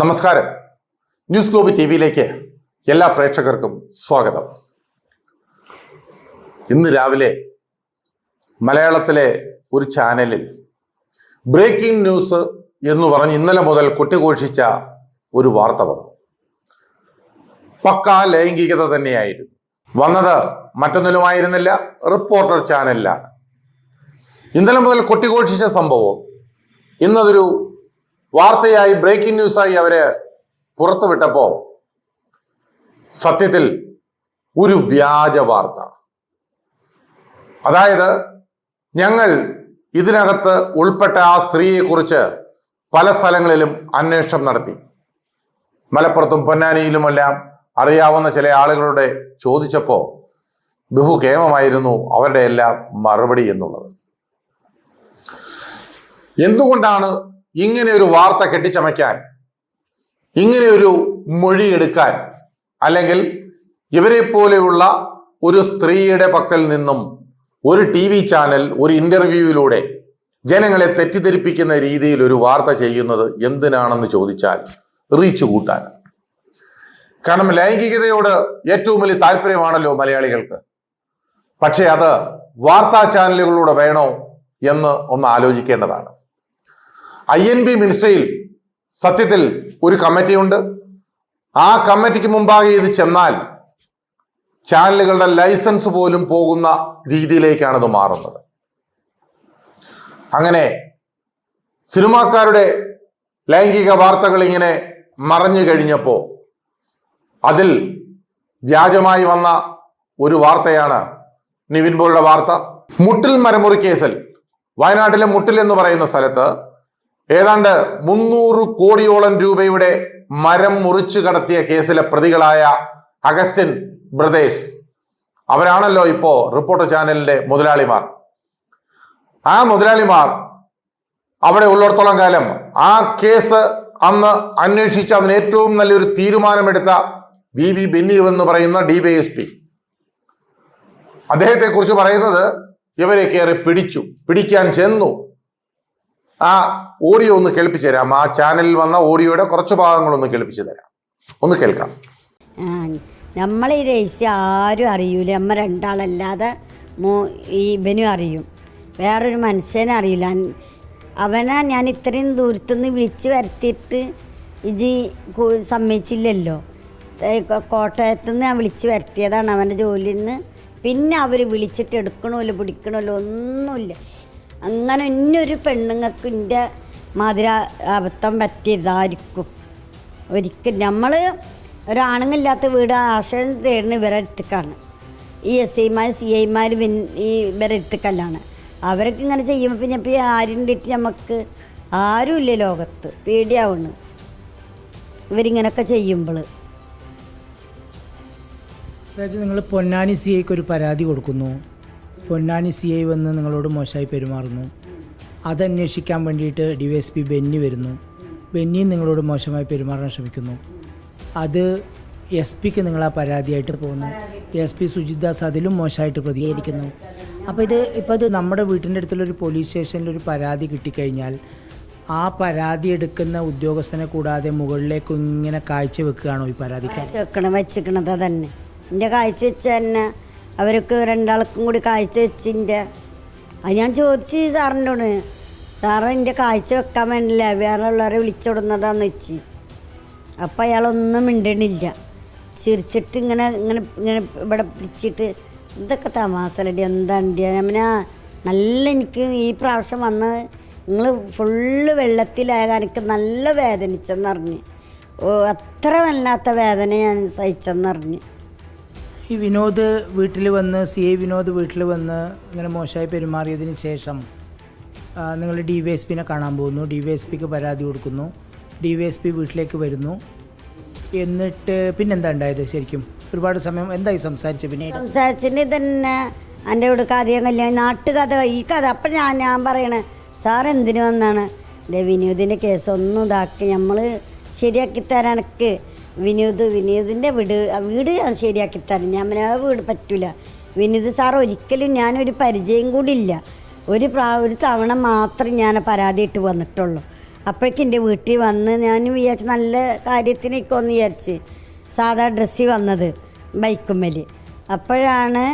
നമസ്കാരം. News globe T വിയിലേക്ക് എല്ലാ പ്രേക്ഷകർക്കും സ്വാഗതം. ഇന്ന് രാവിലെ മലയാളത്തിലെ ഒരു ചാനലിൽ ബ്രേക്കിംഗ് ന്യൂസ് എന്ന് പറഞ്ഞ് ഇന്നലെ മുതൽ കൊട്ടിഘോഷിച്ച ഒരു വാർത്ത വന്നു. പക്കാ ലൈംഗികത തന്നെയായിരുന്നു. വന്നത് മറ്റൊന്നിലുമായിരുന്നില്ല റിപ്പോർട്ടർ ചാനലിലാണ് ഇന്നലെ മുതൽ കൊട്ടിഘോഷിച്ച സംഭവം ഇന്നതൊരു വാർത്തയായി ബ്രേക്കിംഗ് ന്യൂസായി അവർ പുറത്തുവിട്ടപ്പോ സത്യത്തിൽ ഒരു വ്യാജ വാർത്ത. അതായത് ഞങ്ങൾ ഇതിനകത്ത് ഉൾപ്പെട്ട ആ സ്ത്രീയെ കുറിച്ച് പല സ്ഥലങ്ങളിലും അന്വേഷണം നടത്തി. മലപ്പുറത്തും പൊന്നാനിയിലുമെല്ലാം അറിയാവുന്ന ചില ആളുകളുടെ ചോദിച്ചപ്പോ ബഹുകേമമായിരുന്നു അവരുടെ എല്ലാം മറുപടി എന്നുള്ളത്. എന്തുകൊണ്ടാണ് ഇങ്ങനെ ഒരു വാർത്ത കെട്ടിച്ചമയ്ക്കാൻ ഇങ്ങനെ ഒരു മൊഴി എടുക്കാൻ അല്ലെങ്കിൽ ഇവരെ പോലെയുള്ള ഒരു സ്ത്രീയുടെ പക്കൽ നിന്നും ഒരു ടി വി ചാനൽ ഒരു ഇന്റർവ്യൂവിലൂടെ ജനങ്ങളെ തെറ്റിദ്ധരിപ്പിക്കുന്ന രീതിയിൽ ഒരു വാർത്ത ചെയ്യുന്നത് എന്തിനാണെന്ന് ചോദിച്ചാൽ റീച്ച് കൂട്ടാൻ. കാരണം ലൈംഗികതയോട് ഏറ്റവും വലിയ താല്പര്യമാണല്ലോ മലയാളികൾക്ക്. പക്ഷേ അത് വാർത്താ ചാനലുകളിലൂടെ വേണോ എന്ന് ഒന്ന് ആലോചിക്കേണ്ടതാണ്. ഐ എൻ ബി മിനിസ്ട്രിയിൽ സത്യത്തിൽ ഒരു കമ്മിറ്റിയുണ്ട്. ആ കമ്മിറ്റിക്ക് മുമ്പാകെ ഇത് ചെന്നാൽ ചാനലുകളുടെ ലൈസൻസ് പോലും പോകുന്ന രീതിയിലേക്കാണ് ഇത് മാറുന്നത്. അങ്ങനെ സിനിമാക്കാരുടെ ലൈംഗിക വാർത്തകൾ ഇങ്ങനെ മറഞ്ഞു കഴിഞ്ഞപ്പോൾ അതിൽ വ്യാജമായി വന്ന ഒരു വാർത്തയാണ് നിവിൻ പോളുടെ വാർത്ത. മുട്ടിൽ മരമുറി കേസിൽ വയനാട്ടിലെ മുട്ടിൽ എന്ന് പറയുന്ന സ്ഥലത്ത് ഏതാണ്ട് മുന്നൂറ് കോടിയോളം രൂപയുടെ മരം മുറിച്ചു കടത്തിയ കേസിലെ പ്രതികളായ അഗസ്റ്റിൻ ബ്രദേഴ്സ്. അവരാണല്ലോ ഇപ്പോ റിപ്പോർട്ടർ ചാനലിന്റെ മുതലാളിമാർ. ആ മുതലാളിമാർ അവിടെ ഉള്ളിടത്തോളം കാലം ആ കേസ് അന്ന് അന്വേഷിച്ച് അതിന് ഏറ്റവും നല്ലൊരു തീരുമാനമെടുത്ത വി വി ബെന്നി എന്ന് പറയുന്ന ഡി വൈ എസ് പി. അദ്ദേഹത്തെ കുറിച്ച് പറയുന്നത് ഇവരെ കയറി പിടിച്ചു പിടിക്കാൻ ചെന്നു. ആ ഓഡിയോ ഒന്ന് കേൾപ്പിച്ചു തരാം. ആ ചാനലിൽ വന്ന ഓഡിയോയുടെ കുറച്ച് ഭാഗങ്ങൾ ഒന്ന് കേൾപ്പിച്ചു തരാം. ഒന്ന് കേൾക്കാം. നമ്മളെ ഈ രഹസ്യം ആരും അറിയൂല. അമ്മ രണ്ടാളല്ലാതെ മോ ഈ ഇവനും അറിയും. വേറൊരു മനുഷ്യനെ അറിയില്ല. അവനെ ഞാൻ ഇത്രയും ദൂരത്തുനിന്ന് വിളിച്ച് വരുത്തിയിട്ട് ഇജി സമ്മതിച്ചില്ലല്ലോ. കോട്ടയത്ത് നിന്ന് ഞാൻ വിളിച്ച് വരുത്തിയതാണ് അവന്റെ ജോലിയിൽ നിന്ന്. പിന്നെ അവർ വിളിച്ചിട്ട് എടുക്കണമല്ലോ പിടിക്കണമല്ലോ ഒന്നുമില്ല. അങ്ങനെ ഇന്നൊരു പെണ്ണുങ്ങൾക്ക് എന്റെ മാതിരി അബദ്ധം പറ്റിയതായിരിക്കും. ഒരിക്കൽ നമ്മൾ ഒരാണുങ്ങളില്ലാത്ത വീട് ആശ്രയം തേടുന്ന ഇവരെ അടുത്തേക്കാണ്. ഈ എസ് ഐമാർ സി ഐമാർ ഈ ഇവരെ അടുത്തേക്കല്ലാണ്. അവരൊക്കെ ഇങ്ങനെ ചെയ്യുമ്പോൾ പിന്നെ ഇപ്പോൾ ആരുണ്ടിട്ട് നമുക്ക് ആരുമില്ല ലോകത്ത്. പേടിയാവുന്നു ഇവരിങ്ങനെയൊക്കെ ചെയ്യുമ്പോൾ നിങ്ങൾ പൊന്നാനി സി ഐക്ക് ഒരു പരാതി കൊടുക്കുന്നു. പൊന്നാനി സി ഐ വന്ന് നിങ്ങളോട് മോശമായി പെരുമാറുന്നു. അതന്വേഷിക്കാൻ വേണ്ടിയിട്ട് D Y S P Benny വരുന്നു. ബെന്നിയും നിങ്ങളോട് മോശമായി പെരുമാറാൻ ശ്രമിക്കുന്നു. അത് എസ് പിക്ക് നിങ്ങൾ പരാതിയായിട്ട് പോകുന്നു. എസ് പി സുജിദാസ് അതിലും മോശമായിട്ട് പ്രതികരിക്കുന്നു. അപ്പോൾ ഇത് ഇപ്പോൾ ഇത് നമ്മുടെ വീട്ടിന്റെ അടുത്തുള്ളൊരു പോലീസ് സ്റ്റേഷനിൽ ഒരു പരാതി കിട്ടിക്കഴിഞ്ഞാൽ ആ പരാതി എടുക്കുന്ന ഉദ്യോഗസ്ഥനെ കൂടാതെ മുകളിലേക്ക് ഇങ്ങനെ കാഴ്ച വെക്കുകയാണോ ഈ പരാതിക്കാരൻ? വെക്കണം തന്നെ എന്റെ കാഴ്ച വെച്ചാൽ അവർക്ക് രണ്ടാൾക്കും കൂടി കാഴ്ച വെച്ചിന്റെ. അത് ഞാൻ ചോദിച്ചു സാറിനോട് സാറ് എന്റെ കാഴ്ച വെക്കാൻ വേണ്ടില്ല? വേറെ ഉള്ളവരെ വിളിച്ചുവിടുന്നതാന്ന് വെച്ച്. അപ്പം അയാളൊന്നും മിണ്ടണില്ല. ചിരിച്ചിട്ട് ഇങ്ങനെ ഇങ്ങനെ ഇങ്ങനെ ഇവിടെ പിടിച്ചിട്ട് ഇതൊക്കെ തമാസലടി എന്താണ്ടി പിന്നെ നല്ല എനിക്ക് ഈ പ്രാവശ്യം വന്ന് നിങ്ങൾ ഫുള്ള് വെള്ളത്തിലായ എനിക്ക് നല്ല വേദനിച്ചെന്നറിഞ്ഞ്. അത്ര വല്ലാത്ത വേദന ഞാൻ സഹിച്ചെന്നറിഞ്ഞ്. ഈ വിനോദ് വീട്ടിൽ വന്ന് സി ഐ വിനോദ് വീട്ടിൽ വന്ന് ഇങ്ങനെ മോശമായി പെരുമാറിയതിന് ശേഷം നിങ്ങൾ ഡി വൈ എസ് പിനെ കാണാൻ പോകുന്നു. ഡി വൈ എസ് പിക്ക് പരാതി കൊടുക്കുന്നു. ഡി വൈ എസ് പി വീട്ടിലേക്ക് വരുന്നു. എന്നിട്ട് പിന്നെന്താ ഉണ്ടായത് ശരിക്കും? ഒരുപാട് സമയം എന്തായി സംസാരിച്ചു പിന്നെ? സംസാരിച്ചിട്ട് തന്നെ എന്റെ ഇവിടെ കഥയും കല്യാണം നാട്ടുകഥ. ഈ കഥ അപ്പം ഞാൻ ഞാൻ പറയണേ സാർ എന്തിനു വന്നാണ്? വിനോദിന്റെ കേസ് ഒന്നും ഇതാക്കി നമ്മൾ ശരിയാക്കി തരാനൊക്കെ വിനോദ് വിനീതിന്റെ വീട് വീട് ഞാൻ ശരിയാക്കി തരാം ഞാൻ പിന്നെ ആ വീട് പറ്റില്ല വിനീത് സാർ ഒരിക്കലും ഞാനൊരു പരിചയം കൂടി ഇല്ല. ഒരു പ്രാ ഒരു തവണ മാത്രം ഞാൻ പരാതിയിട്ട് വന്നിട്ടുള്ളൂ. അപ്പോഴേക്കും എന്റെ വീട്ടിൽ വന്ന് ഞാൻ വിചാരിച്ച് നല്ല കാര്യത്തിനൊക്കെ ഒന്ന് വിചാരിച്ച് സാധാ ഡ്രസ്സിൽ വന്നത് ബൈക്കുമ്മൽ അപ്പോഴാണ്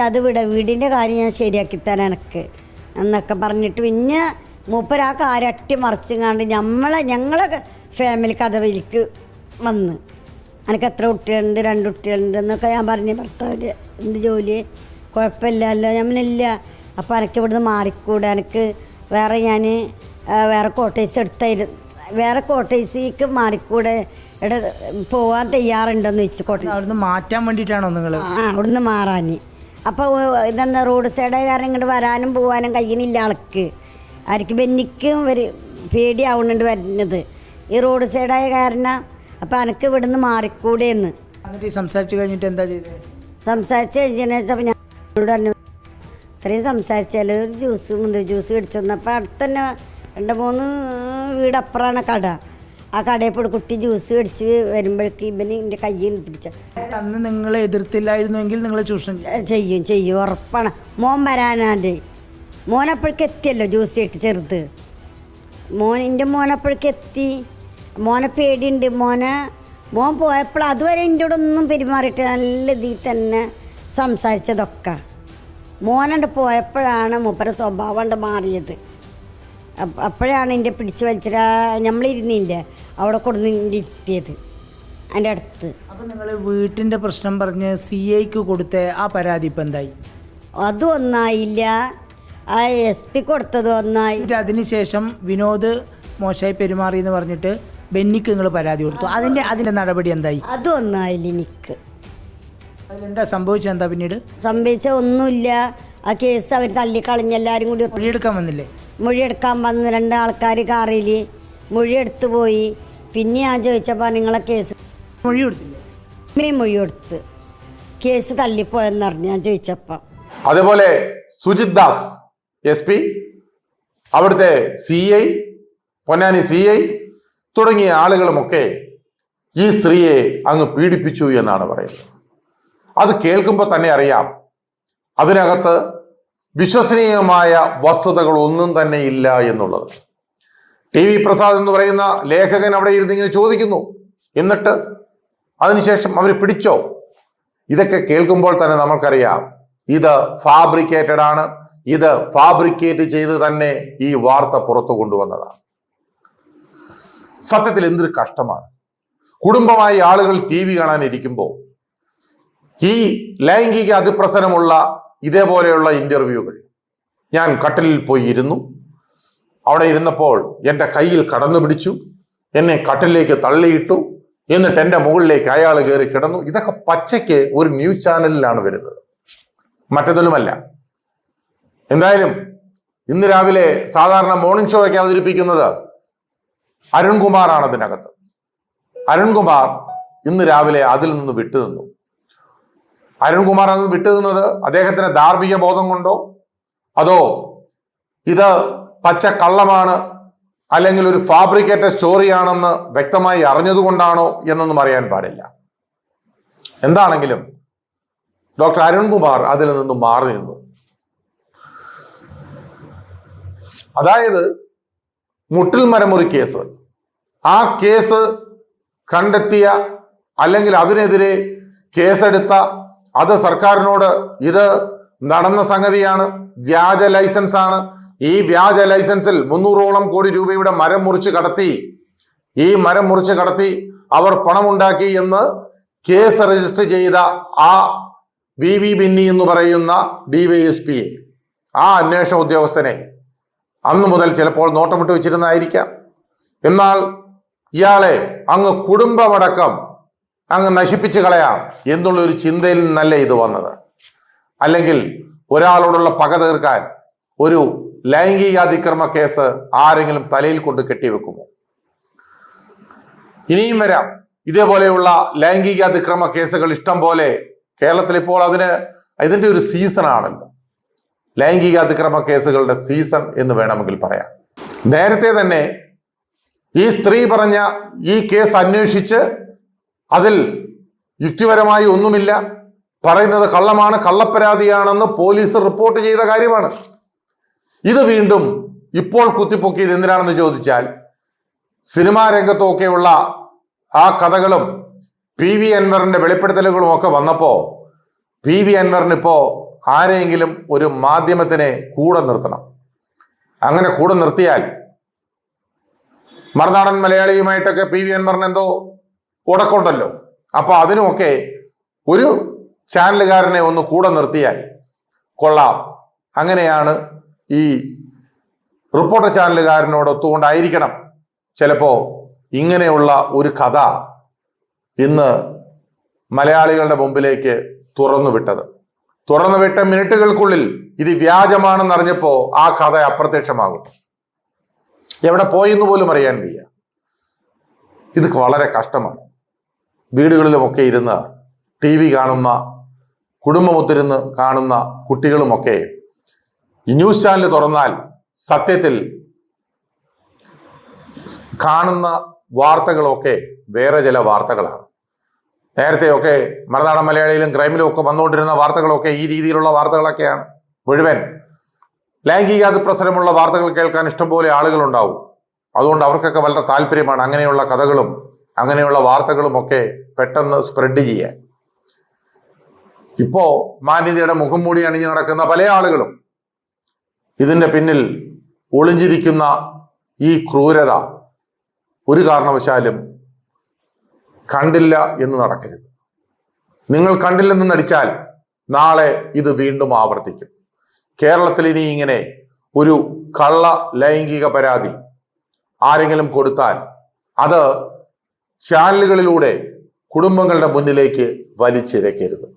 അത് വിട വീടിന്റെ കാര്യം ഞാൻ ശരിയാക്കി തരാം എനിക്ക് എന്നൊക്കെ പറഞ്ഞിട്ട് പിന്നെ മൂപ്പരാ ആ കാര്യം മറിച്ചുങ്ങാണ്ട് നമ്മളെ ഞങ്ങളെ ഫാമിലി കഥവിലേക്ക് വന്ന്. എനിക്ക് എത്ര കുട്ടികളുണ്ട്? രണ്ട് കുട്ടികളുണ്ട് എന്നൊക്കെ ഞാൻ പറഞ്ഞു ഭർത്താവിന്റെ എന്ത് ജോലി? കുഴപ്പമില്ലല്ലോ ഞാൻ ഇല്ല. അപ്പോൾ എനിക്ക് ഇവിടുന്ന് മാറിക്കൂടെ? എനിക്ക് വേറെ ഞാൻ വേറെ കോട്ടേഴ്സ് എടുത്തായിരുന്നു വേറെ കോട്ടേഴ്സിലേക്ക് മാറിക്കൂടെ? ഇവിടെ പോകാൻ തയ്യാറുണ്ടെന്ന് വെച്ച് കോട്ടേ അവിടുന്ന് മാറ്റാൻ വേണ്ടിയിട്ടാണോ നിങ്ങൾ ആ അവിടുന്ന് മാറാൻ. അപ്പോൾ ഇതെന്താ റോഡ് സൈഡ് കാരണം ഇങ്ങോട്ട് വരാനും പോകാനും കഴിയുന്നില്ല ആൾക്ക്. ആർക്ക് ബെന്നിക്കും ഒരു പേടിയാവുന്നുണ്ട് വരുന്നത്. ഈ റോഡ് സൈഡായ കാരണം അപ്പോൾ എനിക്ക് ഇവിടുന്ന് മാറിക്കൂടെയെന്ന് സംസാരിച്ച് കഴിഞ്ഞിട്ട് എന്താ ചെയ്തത് സംസാരിച്ച് കഴിഞ്ഞാൽ വെച്ചപ്പോൾ ഞാൻ പറഞ്ഞു ഇത്രയും സംസാരിച്ചാൽ ഒരു ജ്യൂസ് മുന്തിരി ജ്യൂസ് മേടിച്ചു വന്നപ്പോൾ അടുത്തന്നെ രണ്ട് മൂന്ന് വീടപ്പുറമാണ് കട. ആ കടയിൽ പോയി കുട്ടി ജ്യൂസ് മേടിച്ച് വരുമ്പോഴേക്ക് ഇവന് എന്റെ കയ്യിൽ പിടിച്ച. അന്ന് നിങ്ങൾ എതിർത്തില്ലായിരുന്നുവെങ്കിൽ നിങ്ങൾ ചൂഷണം ചെയ്യും. ചെയ്യും ചെയ്യും ഉറപ്പാണ്. മോൻ വരാനാന്റെ മോനപ്പോഴേക്ക് എത്തിയല്ലോ ജ്യൂസ് ഇട്ട് ചെറുത്. മോൻ എന്റെ മോനപ്പോഴേക്ക് എത്തി. മോനെ പേടിയുണ്ട്. മോനെ മോൻ പോയപ്പോൾ അതുവരെ എന്റെ കൂടെ ഒന്നും പെരുമാറിയിട്ട് നല്ല ഇതിൽ തന്നെ സംസാരിച്ചതൊക്കെ. മോനണ്ട് പോയപ്പോഴാണ് മൂപ്പര സ്വഭാവം കൊണ്ട് മാറിയത്. അപ്പ- അപ്പോഴാണ് എന്റെ പിടിച്ച് വലിച്ചിട്ട് നമ്മളിരുന്നില്ലേ അവിടെ കൊടുന്ന് ഇരുത്തിയത്. എന്റെ അടുത്ത്. അപ്പം നിങ്ങൾ വീട്ടിന്റെ പ്രശ്നം പറഞ്ഞ് സി ഐക്ക് കൊടുത്ത ആ പരാതി ഇപ്പം എന്തായി? അതും ഒന്നായില്ല. ആ എസ് പി കൊടുത്തത് ഒന്നായി. അതിനുശേഷം വിനോദ് മോശമായി പെരുമാറി എന്ന് പറഞ്ഞിട്ട് ബെന്നിക്ക് നിങ്ങൾ പരാതി കൊടുത്തു. അതിന്റെ അതിന്റെ നടപടി എന്തായി? അതൊന്നായില്ല എനിക്ക്. അതിലെന്താ സംഭവിച്ചത് എന്താ പിന്നീട്? സംഭവിച്ച ഒന്നുമില്ല. ആ കേസ് അവർ തള്ളിക്കളഞ്ഞ് എല്ലാവരും കൂടി മൊഴിയെടുക്കാൻ വന്നില്ലേ? മൊഴിയെടുക്കാൻ വന്ന് രണ്ട് ആൾക്കാർ കാറിൽ മൊഴിയെടുത്ത് പോയി. പിന്നെ ഞാൻ ചോദിച്ചപ്പോൾ നിങ്ങളെ കേസ് മൊഴി കൊടുത്തില്ലേ? മൊഴി കൊടുത്ത്. കേസ് തള്ളിപ്പോയെന്ന് പറഞ്ഞു ഞാൻ ചോദിച്ചപ്പോൾ അതേപോലെ സുജിത് ദാസ് എസ് പി അവിടുത്തെ C I Ponnani C I തുടങ്ങിയ ആളുകളുമൊക്കെ ഈ സ്ത്രീയെ അങ്ങ് പീഡിപ്പിച്ചു എന്നാണ് പറയുന്നത്. അത് കേൾക്കുമ്പോൾ തന്നെ അറിയാം. അതിനകത്ത് വിശ്വസനീയമായ വസ്തുതകൾ ഒന്നും തന്നെ ഇല്ല എന്നുള്ളത്. ടി വി പ്രസാദ് എന്ന് പറയുന്ന ലേഖകൻ അവിടെ ഇരുന്ന് ഇങ്ങനെ ചോദിക്കുന്നു. എന്നിട്ട് അതിനുശേഷം അവർ പിടിച്ചോ? ഇതൊക്കെ കേൾക്കുമ്പോൾ തന്നെ നമുക്കറിയാം ഇത് ഫാബ്രിക്കേറ്റഡ് ആണ് ഇത് ഫാബ്രിക്കേറ്റ് ചെയ്ത് തന്നെ ഈ വാർത്ത പുറത്തു കൊണ്ടുവന്നതാണ്. സത്യത്തിൽ എന്തൊരു കഷ്ടമാണ്. കുടുംബമായി ആളുകൾ ടി വി കാണാനിരിക്കുമ്പോൾ ഈ ലൈംഗിക അതിപ്രസരമുള്ള ഇതേപോലെയുള്ള ഇന്റർവ്യൂകൾ ഞാൻ കട്ടിലിൽ പോയി ഇരുന്നു. അവിടെ ഇരുന്നപ്പോൾ എന്റെ കയ്യിൽ കടന്നു പിടിച്ചു. എന്നെ കട്ടിലേക്ക് തള്ളിയിട്ടു. എന്നിട്ട് എന്റെ മുകളിലേക്ക് അയാൾ കയറി കിടന്നു. ഇതൊക്കെ പച്ചയ്ക്ക് ഒരു ന്യൂസ് ചാനലിലാണ് വരുന്നത്. മറ്റതൊന്നുമല്ല. എന്തായാലും ഇന്ന് രാവിലെ സാധാരണ മോർണിംഗ് ഷോ ഒക്കെ അവതരിപ്പിക്കുന്നത് അരുൺകുമാറാണ് അതിനകത്ത്. അരുൺകുമാർ ഇന്ന് രാവിലെ അതിൽ നിന്ന് വിട്ടുനിന്നു. അരുൺകുമാർ അത് വിട്ടുനിന്നത് അദ്ദേഹത്തിന് ധാർമ്മിക ബോധം കൊണ്ടോ? അതോ ഇത് പച്ച കള്ളമാണ് അല്ലെങ്കിൽ ഒരു ഫാബ്രിക്കേറ്റഡ് സ്റ്റോറിയാണെന്ന് വ്യക്തമായി അറിഞ്ഞതുകൊണ്ടാണോ എന്നൊന്നും അറിയാൻ പാടില്ല. എന്താണെങ്കിലും ഡോക്ടർ അരുൺകുമാർ അതിൽ നിന്നും മാറി നിന്നു അതായത് മുട്ടിൽ മരമുറി കേസ്. ആ കേസ് കണ്ടെത്തിയ അല്ലെങ്കിൽ അതിനെതിരെ കേസെടുത്ത അത് സർക്കാരിനോട് ഇത് നടന്ന സംഗതിയാണ്. വ്യാജ ലൈസൻസ് ആണ്. ഈ വ്യാജ ലൈസൻസിൽ മുന്നൂറോളം കോടി രൂപയുടെ മരം മുറിച്ച് കടത്തി. ഈ മരം മുറിച്ച് കടത്തി അവർ പണമുണ്ടാക്കി എന്ന് കേസ് രജിസ്റ്റർ ചെയ്ത ആ വി വി ബിന്നി എന്ന് പറയുന്ന ഡിവൈഎസ്പി ആ അന്വേഷണ ഉദ്യോഗസ്ഥനെ അന്നു മുതൽ ചിലപ്പോൾ നോട്ടമിട്ട് വെച്ചിരുന്നായിരിക്കാം എന്നാൽ ഇയാളെ അങ്ങ് കുടുംബമടക്കം അങ്ങ് നശിപ്പിച്ചു കളയാം എന്നുള്ള ഒരു ചിന്തയിൽ നിന്നല്ല ഇത് വന്നത്. അല്ലെങ്കിൽ ഒരാളോടുള്ള പക തീർക്കാൻ ഒരു ലൈംഗിക അതിക്രമ കേസ് ആരെങ്കിലും തലയിൽ കൊണ്ട് കെട്ടിവെക്കുമോ? ഇനിയും വരാം. ഇതേപോലെയുള്ള ലൈംഗിക അതിക്രമ കേസുകൾ ഇഷ്ടം പോലെ കേരളത്തിൽ ഇപ്പോൾ അതിന് ഇതിന്റെ ഒരു സീസൺ ആണല്ലോ ലൈംഗിക അതിക്രമ കേസുകളുടെ സീസൺ എന്ന് വേണമെങ്കിൽ പറയാം. നേരത്തെ തന്നെ ഈ സ്ത്രീ പറഞ്ഞ ഈ കേസ് അന്വേഷിച്ച് അതിൽ യുക്തിപരമായി ഒന്നുമില്ല. പറയുന്നത് കള്ളമാണ് കള്ളപ്പരാതിയാണെന്ന് പോലീസ് റിപ്പോർട്ട് ചെയ്ത കാര്യമാണ്. ഇത് വീണ്ടും ഇപ്പോൾ കുത്തിപ്പൊക്കിയത് എന്തിനാണെന്ന് ചോദിച്ചാൽ സിനിമാ രംഗത്തുമൊക്കെയുള്ള ആ കഥകളും പി വി അൻവറിന്റെ വെളിപ്പെടുത്തലുകളും ഒക്കെ വന്നപ്പോ പി വി അൻവറിന് ഇപ്പോ ആരെയെങ്കിലും ഒരു മാധ്യമത്തിനെ കൂടെ നിർത്തണം. അങ്ങനെ കൂടെ നിർത്തിയാൽ മറുനാടൻ മലയാളിയുമായിട്ടൊക്കെ പി വി അൻവറിന് എന്തോ ഉടക്കുണ്ടല്ലോ. അപ്പൊ അതിനുമൊക്കെ ഒരു ചാനലുകാരനെ ഒന്ന് കൂടെ നിർത്തിയാൽ കൊള്ളാം. അങ്ങനെയാണ് ഈ റിപ്പോർട്ടർ ചാനലുകാരനോട് ഒത്തുകൊണ്ടായിരിക്കണം ചിലപ്പോ ഇങ്ങനെയുള്ള ഒരു കഥ ഇന്ന് മലയാളികളുടെ മുമ്പിലേക്ക് തുറന്നു വിട്ടത്. തുറന്നു വിട്ട മിനിറ്റുകൾക്കുള്ളിൽ ഇത് വ്യാജമാണെന്നറിഞ്ഞപ്പോ ആ കഥ അപ്രത്യക്ഷമാകും. എവിടെ പോയെന്ന് പോലും അറിയാൻ വയ്യ. ഇത് വളരെ കഷ്ടമാണ്. വീടുകളിലുമൊക്കെ ഇരുന്ന് ടി വി കാണുന്ന കുടുംബമൊത്തിരുന്ന് കാണുന്ന കുട്ടികളുമൊക്കെ ഈ ന്യൂസ് ചാനൽ തുറന്നാൽ സത്യത്തിൽ കാണുന്ന വാർത്തകളൊക്കെ വേറെ ചില വാർത്തകളാണ്. നേരത്തെയൊക്കെ മറുനാടൻ മലയാളിയിലും ക്രൈമിലും ഒക്കെ വന്നുകൊണ്ടിരുന്ന വാർത്തകളൊക്കെ ഈ രീതിയിലുള്ള വാർത്തകളൊക്കെയാണ്. മുഴുവൻ ലൈംഗിക അതിപ്രസരമുള്ള വാർത്തകൾ കേൾക്കാൻ ഇഷ്ടംപോലെ ആളുകളുണ്ടാവും. അതുകൊണ്ട് അവർക്കൊക്കെ വളരെ താല്പര്യമാണ് അങ്ങനെയുള്ള കഥകളും അങ്ങനെയുള്ള വാർത്തകളും ഒക്കെ പെട്ടെന്ന് സ്പ്രെഡ് ചെയ്യാൻ. ഇപ്പോ മാന്യതയുടെ മുഖം മൂടി അണിഞ്ഞു നടക്കുന്ന പല ആളുകളും ഇതിന്റെ പിന്നിൽ ഒളിഞ്ഞിരിക്കുന്ന ഈ ക്രൂരത ഒരു കാരണവശാലും കണ്ടില്ല എന്ന് നടക്കരുത്. നിങ്ങൾ കണ്ടില്ലെന്ന് നടിച്ചാൽ നാളെ ഇത് വീണ്ടും ആവർത്തിക്കും. കേരളത്തിൽ ഇനി ഇങ്ങനെ ഒരു കള്ള ലൈംഗിക പരാതി ആരെങ്കിലും കൊടുത്താൽ അത് ചാനലുകളിലൂടെ കുടുംബങ്ങളുടെ മുന്നിലേക്ക് വലിച്ചിഴക്കരുത്.